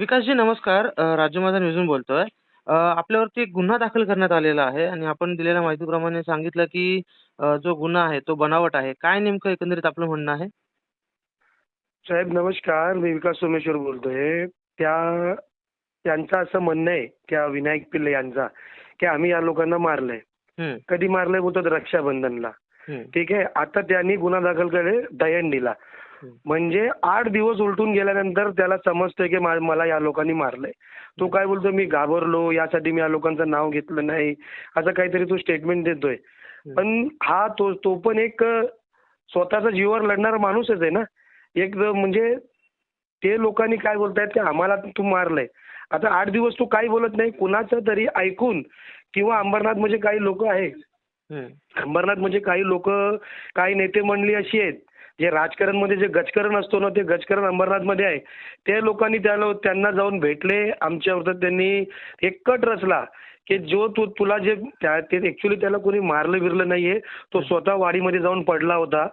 विकासजी नमस्कार. अ, राज्य माझा न्यूजहून बोलतोय. अ, आपल्यावरती एक गुन्हा दाखल करण्यात आलेला आहे आणि आपण दिलेल्या माहितीप्रमाणे सांगितलं की अ, जो गुन्हा आहे तो बनावट आहे. काय नेमकं एकंदरीत आपलं म्हणणं आहे? साहेब नमस्कार मी विकास सोमेश्वर बोलतोय त्या त्यांचं असं म्हणणं आहे त्या विनायक पिल्ले यांचा की आम्ही या लोकांना मारलंय हं, कधी मारलंय बोलतात रक्षाबंधनला हं, ठीक आहे आता त्यांनी गुन्हा दाखल केले हं. म्हणजे आठ दिवस उलटून गेल्यानंतर त्याला समजतंय की मला या लोकांनी मारलंय. तो काय बोलतो मी घाबरलो यासाठी मी या लोकांचं नाव घेतलं नाही. असं काहीतरी तो स्टेटमेंट देतोय. पण हा तो तो पण एक अ, स्वतःचा जीवावर लढणारा माणूसच आहे ना. एक म्हणजे ते लोकांनी काय बोलतायत की आम्हाला तू मारलंय. आता आठ दिवस तू काही बोलत नाही कुणाचं तरी ऐकून किंवा अंबरनाथ म्हणजे काही लोक आहेत. हं, अंबरनाथ म्हणजे काही लोक काही नेते मंडळी अशी आहेत जे राजकारणमध्ये जे गजकरण असतो ना ते गजकरण अंबरनाथमध्ये आहे. ते लोकांनी त्याला त्यांना जाऊन भेटले. आमच्यावर त्यांनी एक कट रचला की जो तू तुला जे त्या- ते ऍक्च्युली त्याला कोणी मारलं बिरलं नाहीये. तो स्वतः वाडीमध्ये जाऊन पडला होता.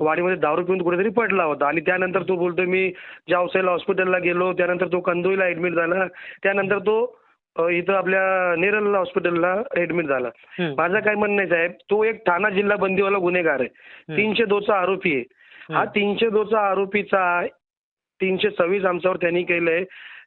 वाडीमध्ये दारू पिऊन कुठेतरी पडला होता. आणि त्यानंतर तो बोलतोय मी जावसाईला हॉस्पिटलला गेलो. त्यानंतर तो कंदोईला ऍडमिट झाला. त्यानंतर तो इथं आपल्या नेरल हॉस्पिटलला ऍडमिट झाला. माझं काय म्हणणं आहे साहेब तो एक ठाणा जिल्हा बंदीवाला गुन्हेगार आहे. तीनशे दोचा आरोपी आहे. हा. तीनशे दोचा आरोपीचा तीनशे सव्वीस आमच्यावर त्यांनी केलंय.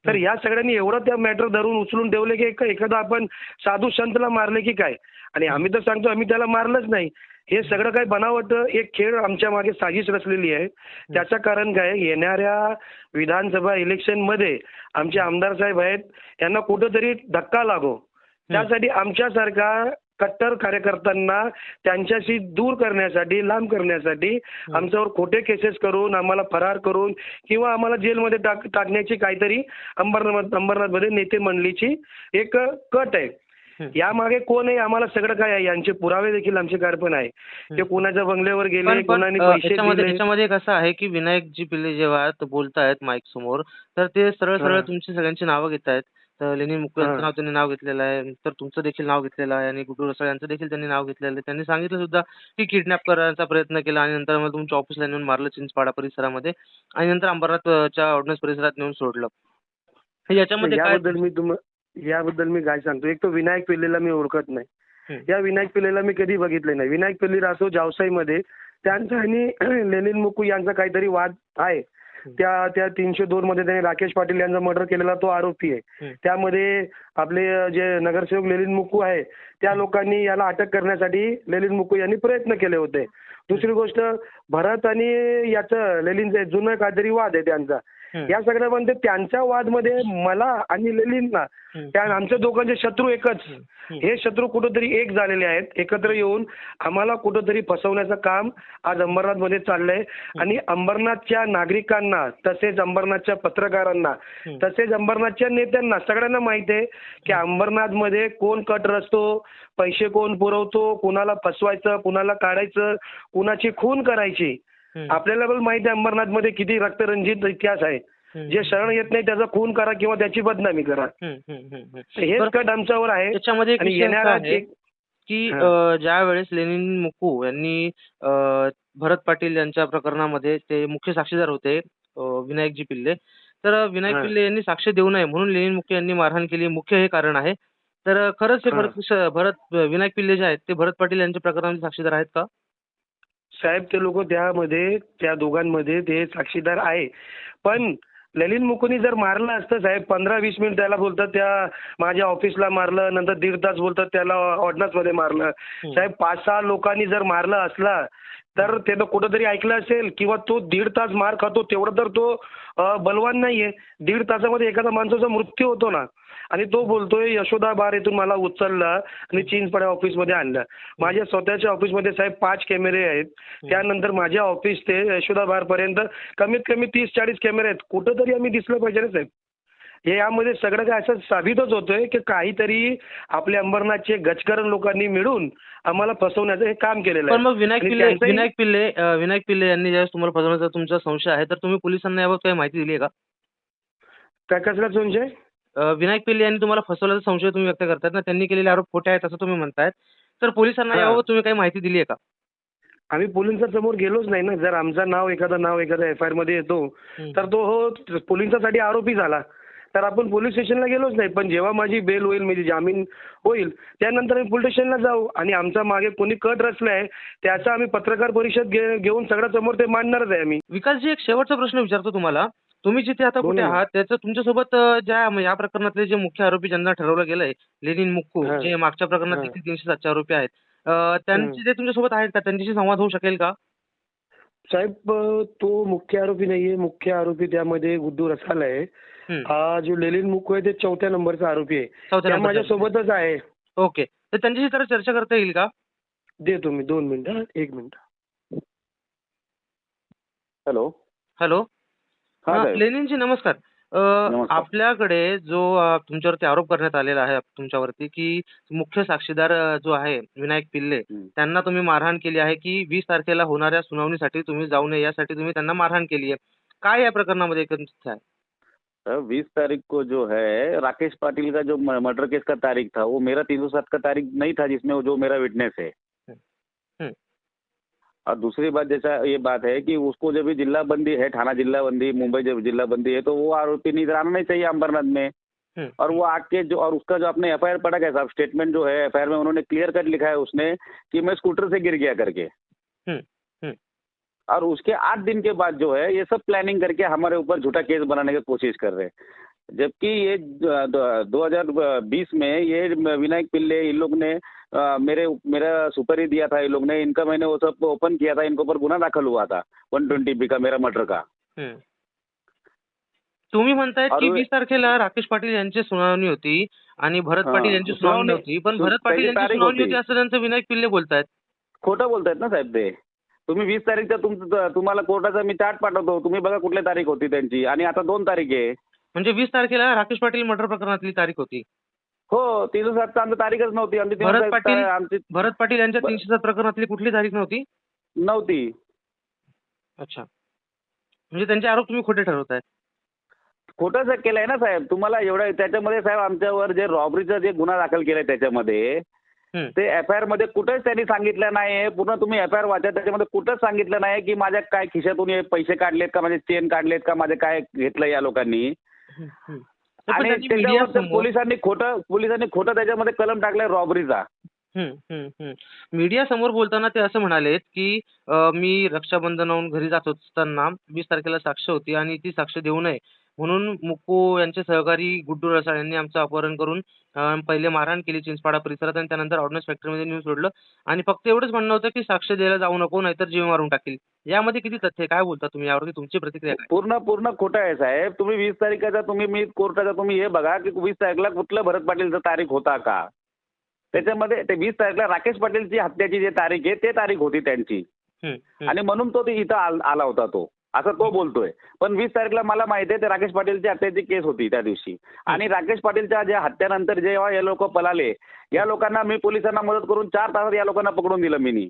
तर या सगळ्यांनी एवढं त्या मॅटर धरून उचलून ठेवले की एखादा आपण साधू संतला मारले की काय? आणि आम्ही तर सांगतो आम्ही त्याला मारलंच नाही. हे सगळं काय बनावट एक खेळ आमच्या मागे साजिश रचलेली आहे. त्याचं कारण काय? येणाऱ्या विधानसभा इलेक्शनमध्ये आमचे आमदार साहेब आहेत यांना कुठंतरी धक्का लागो. त्यासाठी आमच्यासारखा कट्टर कार्यकर्त्यांना त्यांच्याशी दूर करण्यासाठी लांब करण्यासाठी आमच्यावर खोटे केसेस करून आम्हाला फरार करून किंवा आम्हाला जेलमध्ये टाक टाकण्याची काहीतरी अंबरनाथ अंबरनाथमध्ये नेते मंडळीची एक कट आहे. यामागे कोण आहे? आम्हाला सगळं काय आहे? यांचे पुरावे देखील आमच्याकडे पण आहे. ते कुणाच्या बंगल्यावर गेले कुणाने पैसे याच्यामध्ये असं आहे की विनायकजी पिल्ले जेव्हा त- बोलतायत माईक समोर तर ते सरळ सरळ. तुमची सगळ्यांची नावं घेत आहेत तर यांचं हा. नाव त्यांनी नाव घेतलेलं आहे. तर तुमचं देखील नाव घेतलेलं आहे आणि गुड्डू रसाळ यांचं देखील त्यांनी नाव घेतलेलं आहे. त्यांनी सांगितलं सुद्धा की किडनॅप करण्याचा प्रयत्न केला आणि नंतर मग तुमच्या ऑफिसला नेऊन मारलं चिंचपाडा परिसरामध्ये आणि नंतर अंबरनाथच्या ऑर्डिनन्स परिसरात नेऊन सोडलं. याच्यामध्ये काय याबद्दल मी तुम याबद्दल मी काय सांगतो? एक तो विनायक पिल्लेला मी ओळखत नाही. या विनायक पिल्लेला मी कधी बघितले नाही. विनायक पिल्ली राहतो जावसाईमध्ये त्यांचा आणि लेनिन मुकू यांचा काहीतरी वाद आहे. त्या त्या तीनशे दोन मध्ये त्यांनी राकेश पाटील यांचा मर्डर केलेला तो आरोपी आहे. त्यामध्ये आपले जे नगरसेवक लेलिन मुकू आहे त्या लोकांनी याला अटक करण्यासाठी लेलिन मुकू यांनी प्रयत्न केले होते दुसरी गोष्ट भरत आणि याचं लेलिनचं जुनं काहीतरी वाद आहे त्यांचा. या सगळ्यामध्ये त्यांच्या वादमध्ये मला आणि ललिनला हं. त्या आमच्या दोघांचे शत्रू एकच हं. शत्रू कुठंतरी एक झालेले आहेत एकत्र येऊन आम्हाला कुठंतरी फसवण्याचं काम आज अंबरनाथमध्ये चाललंय आणि अंबरनाथच्या नागरिकांना तसेच अंबरनाथच्या पत्रकारांना. तसेच अंबरनाथच्या नेत्यांना सगळ्यांना माहिती आहे की अंबरनाथमध्ये कोण कट रचतो पैसे कोण पुरवतो कुणाला फसवायचं कुणाला काढायचं कुणाची खून करायची. आपल्याला पण माहिती आहे अंबरनाथमध्ये किती रक्तरंजित इतिहास आहे. जे शरण येत नाही त्याचा खून करा किंवा त्याची बदनामी करा. हेच कट आमच्यावर आहे त्याच्यामध्ये येणारा की ज्या वेळेस लेनिन मुकू यांनी भरत पाटील यांच्या प्रकरणामध्ये ते मुख्य साक्षीदार होते विनायकजी पिल्ले तर विनायक. पिल्ले यांनी साक्ष देऊ नये म्हणून लेनिन मुकू यांनी मारहाण केली मुख्य हे कारण आहे तर खरंच हे. भरत भरत विनायक पिल्ले जे आहेत ते भरत पाटील यांच्या प्रकरणाचे साक्षीदार आहेत का? साहेब ते लोक त्यामध्ये त्या दोघांमध्ये ते साक्षीदार आहे. पण ललित मुकुनी जर मारलं असतं साहेब पंधरा वीस मिनिट त्याला बोलतात त्या माझ्या ऑफिसला मारलं नंतर दीड तास बोलतात त्याला ऑर्डनन्समध्ये मारलं. साहेब पाच सहा लोकांनी जर मारलं असला तर त्यानं कुठंतरी ऐकलं असेल किंवा तो दीड तास मार खातो तेवढं तर तो बलवान नाहीये. दीड तासामध्ये एखादा माणसाचा मृत्यू होतो ना आणि तो बोलतोय यशोदा बार येथून मला उचललं आणि चिंचपाड्या ऑफिसमध्ये आणलं. माझ्या स्वतःच्या ऑफिसमध्ये साहेब पाच कॅमेरे आहेत. त्यानंतर माझ्या ऑफिस ते यशोदा बार पर्यंत कमीत कमी तीस चाळीस कॅमेरे आहेत. कुठंतरी आम्ही दिसलं पाहिजे ना साहेब. हे यामध्ये सगळं काय असं साबितच होतंय की काहीतरी आपल्या अंबरनाथचे गजकरण लोकांनी मिळून आम्हाला फसवण्याचं हे काम केलेलं पण मग विनायक आणि पिल्ले त्यांचंही- विनायक पिल्ले अ, विनायक पिल्ले यांनी ज्यावेळेस तुम्हाला फसवण्याचा तुमचा संशय आहे तर तुम्ही पोलिसांना याबाबत काही माहिती दिली आहे का? काय कसला संशय? अ, विनायक पिल्ले यांनी तुम्हाला फसवल्याचा संशय तुम्ही व्यक्त करतायत ना? त्यांनी केलेले आरोप खोटे आहेत असं तुम्ही म्हणतायत. तर पोलिसांना हा. याबाबत तुम्ही काही माहिती दिली आहे का? आम्ही पोलिसांच्या समोर गेलोच नाही ना? जर आमचं नाव एखादं नाव एखाद्या एफ आय आरमध्ये येतो हं. तर तो हो पोलिसांसाठी आरोपी झाला. तर आपण पोलीस स्टेशनला गेलोच नाही. पण जेव्हा माझी बेल होईल माझी जामीन होईल त्यानंतर आम्ही पोलीस स्टेशनला जाऊ. आणि आमच्या मागे कोणी कट रचलाय त्याचा आम्ही पत्रकार परिषद घे- घेऊन सगळ्या समोर ते मांडणारच आहे आम्ही. विकासजी एक शेवटचा प्रश्न विचारतो तुम्हाला. तुम्ही जिथे आता कुठे. आहात त्याचं तुमच्यासोबत ज्या या प्रकरणातले जे मुख्य आरोपी ज्यांना ठरवलं गेलंय लेनिन मुक्कू. जे मागच्या प्रकरणात. देखील तीनशे सातचे आरोपी आहेत. त्यांचे ते तुमच्यासोबत आहेत का? त्यांच्याशी संवाद होऊ शकेल का? साहेब तो मुख्य आरोपी नाहीये. मुख्य आरोपी त्यामध्ये गुड्डू रसाल आहे हं. जो लेलिन मुक्कू आहे ते चौथ्या नंबरचा आरोपी आहे. चौथ्या त्या. माझ्या सोबतच आहे. ओके. तर त्यांच्याशी जरा चर्चा करता येईल का? देतो मी दोन मिनिटं एक मिनिट. हॅलो. हॅलो. हा लेनिनजी नमस्कार. अ. आपल्याकडे जो अ, तुमच्यावरती आरोप करण्यात आलेला आहे तुमच्यावरती की मुख्य साक्षीदार अ, जो आहे विनायक पिल्ले. त्यांना तुम्ही मारहाण केली आहे की वीस तारखेला होणाऱ्या सुनावणीसाठी तुम्ही जाऊ नये यासाठी तुम्ही त्यांना मारहाण केली आहे. काय या प्रकरणामध्ये एकंदरीत आहे? सर, बीस तारीख को जो है राकेश पाटिल का जो मर्डर केस का तारीख था वो मेरा तीन सौ सात का तारीख नहीं था जिसमें वो जो मेरा विटनेस है हम्म। और दूसरी बात जैसा ये बात है कि उसको जब भी जिला बंदी है थाना जिला बंदी मुंबई जब जिला बंदी है तो वो आरोपी नहीं आना नहीं चाहिए अंबरनाथ में हम्म। और वो आके जो और उसका जो आपने एफआईआर पढ़ा क्या साहब स्टेटमेंट जो है एफआईआर में उन्होंने क्लियर कट लिखा है उसने कि मैं स्कूटर से गिर गया करके हम्म, हम्म। और उसके आठ दिन के बाद जो है ये सब प्लानिंग करके हमारे ऊपर झूठा केस बनाने की कोशिश कर रहे हैं। जबकि ये दो हज़ार बीस में ये विनायक पिल्ले इन लोग ने अ, मेरे मेरा सुपर ही दिया था इन लोग ने इनका मैंने वो सब ओपन किया था इनके ऊपर गुना दाखल हुआ था वन ट्वेंटी बी का मेरा मर्डर का। हम्म. तुम्ही म्हणतायत की वीस तारखेला राकेश पाटील यांची सुनावणी होती आणि भरत पाटील यांची सुनावणी होती पण भरत पाटील यांची सुनावणी होती. होती असं त्यांचं विनायक पिल्ले बोलतायत. खोटं बोलतायत ना साहेब ते. तुम्ही वीस तारीखचा तुमचं तुम्हाला कोर्टाचा मी चार्ट पाठवतो. तुम्ही बघा कुठली तारीख होती त्यांची. आणि आता दोन तारीख आहे. म्हणजे वीस तारखेला राकेश पाटील मर्डर प्रकरणातली तारीख होती. हो तीन सातचा आमची तारीखच नव्हती. आमची भरत सात- पाटील- आमची भरत पाटील यांच्या तीनशे सात प्रकरणातली कुठली तारीख नव्हती? नव्हती. अच्छा. म्हणजे त्यांचे आरोप तुम्ही खोटे ठरवताय. खोटं सर केलंय ना साहेब. तुम्हाला एवढं त्याच्यामध्ये साहेब आमच्यावर जे रॉबरीचा जे गुन्हा दाखल केलाय त्याच्यामध्ये. ते एफ आय आरमध्ये कुठेच त्यांनी सांगितलं नाही पूर्ण तुम्ही एफ आय आर वाचा त्याच्यामध्ये कुठंच सांगितलं नाही की माझ्या काय खिशातून हे पैसे काढलेत का माझे चेन काढलेत का माझे काय घेतलं या लोकांनी. आणि त्याच्यावर पोलिसांनी खोटं पोलिसांनी खोटं त्याच्यामध्ये कलम टाकलंय रॉबरीचा हम्म, हम्म, हम्म. मीडिया समोर बोलताना ते असं म्हणालेत की अ, मी रक्षाबंधनाहून घरी जात असताना वीस तारखेला साक्ष होती आणि ती साक्ष देऊ नये. म्हणून मुक्कू यांचे सहकारी गुड्डू रसाळ यांनी आमचं अपहरण करून अ, पहिले मारहाण केली चिंचपाडा परिसरात आणि त्यानंतर ऑर्डनन्स फॅक्टरीमध्ये नेऊन सोडलं. आणि फक्त एवढंच म्हणणं होतं की साक्ष द्यायला जाऊ नको नाहीतर जीव मारून टाकील. यामध्ये किती तथ्य आहे? काय बोलता तुम्ही? यावरती तुमची प्रतिक्रिया काय? पूर्ण पूर्ण खोटं आहे साहेब. तुम्ही वीस तारखेचा तुम्ही मी कोर्टाचा तुम्ही हे बघा की वीस तारखेला कुठलं भरत पाटीलचा तारीख होता का? त्याच्यामध्ये ते वीस तारखेला राकेश पाटीलची हत्याची जी तारीख आहे ते तारीख होती त्यांची. आणि म्हणून तो इथं आल- होता तो. असं तो बोलतोय. पण वीस तारखेला मला माहिती आहे ते राकेश पाटीलची हत्याची केस होती त्या दिवशी. आणि राकेश पाटीलच्या ज्या हत्यानंतर जेव्हा हे लोक पळाले या लोकांना मी पोलिसांना मदत करून चार तासात या लोकांना पकडून दिलं मी.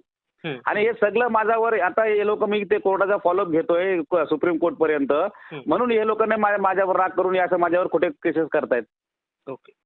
आणि हे सगळं माझ्यावर आता हे लोक मी ते कोर्टाचा फॉलोअप घेतोय सुप्रीम कोर्ट पर्यंत. म्हणून हे लोकांनी माझ्या- माझ्यावर राग करून हे असं माझ्यावर खोटे केसेस करतायत. ओके.